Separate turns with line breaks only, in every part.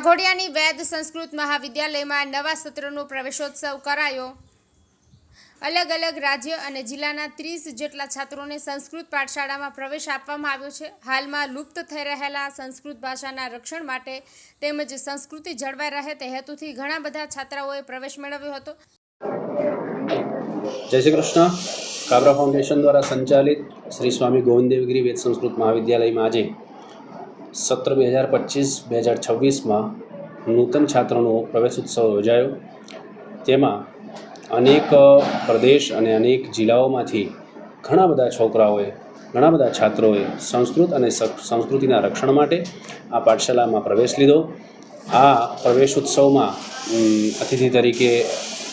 વાઘોડિયાની વેદ સંસ્કૃત મહાવિદ્યાલયમાં નવા સત્રનો પ્રવેશોત્સવ કરાયો. અલગ અલગ રાજ્ય અને જિલ્લાના ત્રીસ જેટલા છાત્રોને સંસ્કૃત પાઠશાળામાં પ્રવેશ આપવામાં આવ્યો છે. હાલમાં લુપ્ત થઈ રહેલા સંસ્કૃત ભાષાના રક્ષણ માટે તેમજ સંસ્કૃતિ જળવાઈ રહે તે હેતુથી ઘણા બધા છાત્રાઓએ પ્રવેશ મેળવ્યો હતો.
જય શ્રી કૃષ્ણ. કાબરા ફાઉન્ડેશન દ્વારા સંચાલિત શ્રી સ્વામી ગોવિંદદેવગીરી વેદ સંસ્કૃત મહાવિદ્યાલયમાં આજે સત્ર બે હજાર પચીસ, બે હજાર છવ્વીસમાં નૂતન છાત્રોનો પ્રવેશ ઉત્સવ યોજાયો. તેમાં અનેક પ્રદેશ અને અનેક જિલ્લાઓમાંથી ઘણા બધા છોકરાઓએ, ઘણા બધા છાત્રોએ સંસ્કૃત અને સંસ્કૃતિના રક્ષણ માટે આ પાઠશાલામાં પ્રવેશ લીધો. આ પ્રવેશ ઉત્સવમાં અતિથિ તરીકે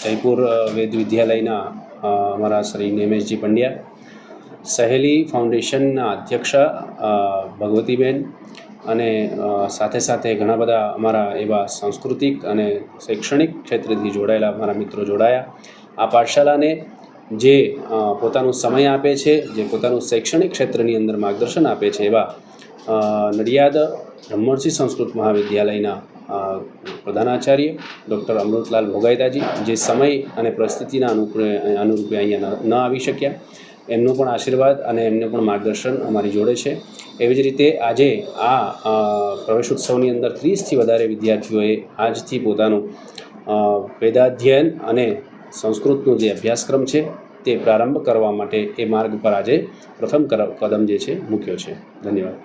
જયપુર વેદ વિદ્યાલયના અમારા શ્રી નેમેશજી પંડ્યા, સહેલી ફાઉન્ડેશનના અધ્યક્ષ ભગવતીબેન અને સાથે સાથે ઘણા બધા અમારા એવા સાંસ્કૃતિક અને શૈક્ષણિક ક્ષેત્રથી જોડાયેલા અમારા મિત્રો જોડાયા. આ પાઠશાલાને જે પોતાનો સમય આપે છે, જે પોતાનું શૈક્ષણિક ક્ષેત્રની અંદર માર્ગદર્શન આપે છે એવા નડિયાદ બ્રહ્મણસિંહ સંસ્કૃત મહાવિદ્યાલયના પ્રધાનાચાર્ય ડૉક્ટર અમૃતલાલ ભોગાયતાજી જે સમય અને પરિસ્થિતિના અનુરૂપે અહીંયા ન આવી શક્યા. એમનો પણ આશીર્વાદ અને એમને પણ માર્ગદર્શન અમારી જોડે છે. એવી જ રીતે આજે આ પ્રવેશ ઉત્સવની અંદર ત્રીસથી વધારે વિદ્યાર્થીઓએ આજથી પોતાનું વેદાધ્યયન અને સંસ્કૃતનો જે અભ્યાસક્રમ છે તે પ્રારંભ કરવા માટે એ માર્ગ પર આજે પ્રથમ કદમ જે છે મૂક્યો છે. ધન્યવાદ.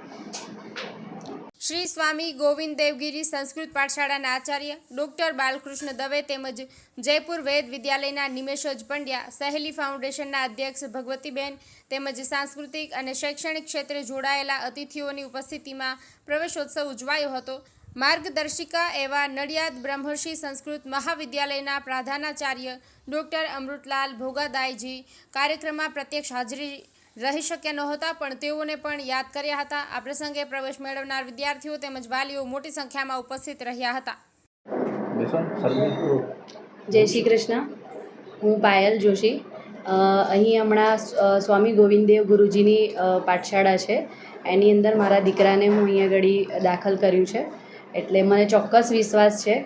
શ્રી સ્વામી ગોવિંદ દેવગીરી સંસ્કૃત પાઠશાળાના આચાર્ય ડૉક્ટર બાલકૃષ્ણ દવે તેમજ જયપુર વેદ વિદ્યાલયના નિમેશોજ પંડ્યા, સહેલી ફાઉન્ડેશનના અધ્યક્ષ ભગવતીબેન તેમજ સાંસ્કૃતિક અને શૈક્ષણિક ક્ષેત્રે જોડાયેલા અતિથિઓની ઉપસ્થિતિમાં પ્રવેશોત્સવ ઉજવાયો હતો. માર્ગદર્શિકા એવા નડિયાદ બ્રહ્મર્ષિ સંસ્કૃત મહાવિદ્યાલયના પ્રધાનાચાર્ય ડૉક્ટર અમૃતલાલ ભોગાદાયજી કાર્યક્રમમાં પ્રત્યક્ષ હાજરી રહી શક્યા નહોતા પણ તેઓને પણ યાદ કર્યા હતા. આ પ્રસંગે પ્રવેશ મેળવનાર વિદ્યાર્થીઓ તેમજ વાલીઓ મોટી સંખ્યામાં ઉપસ્થિત રહ્યા હતા.
જય શ્રી કૃષ્ણ. હું પાયલ જોશી. અહીં હમણાં સ્વામી ગોવિંદદેવ ગુરુજીની પાઠશાળા છે. એની અંદર મારા દીકરાને હું અહીંયા આગળ દાખલ કર્યું છે. એટલે મને ચોક્કસ વિશ્વાસ છે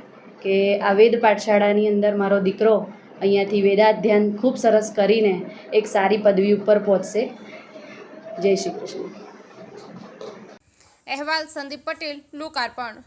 કે આ વેદ પાઠશાળાની અંદર મારો દીકરો અહીંયાથી વેદાધ્યાન ખૂબ સરસ કરીને એક સારી પદવી ઉપર પહોંચશે. જય શ્રી કૃષ્ણ.
અહેવાલ સંદીપ પટેલ, લોકાર્પણ.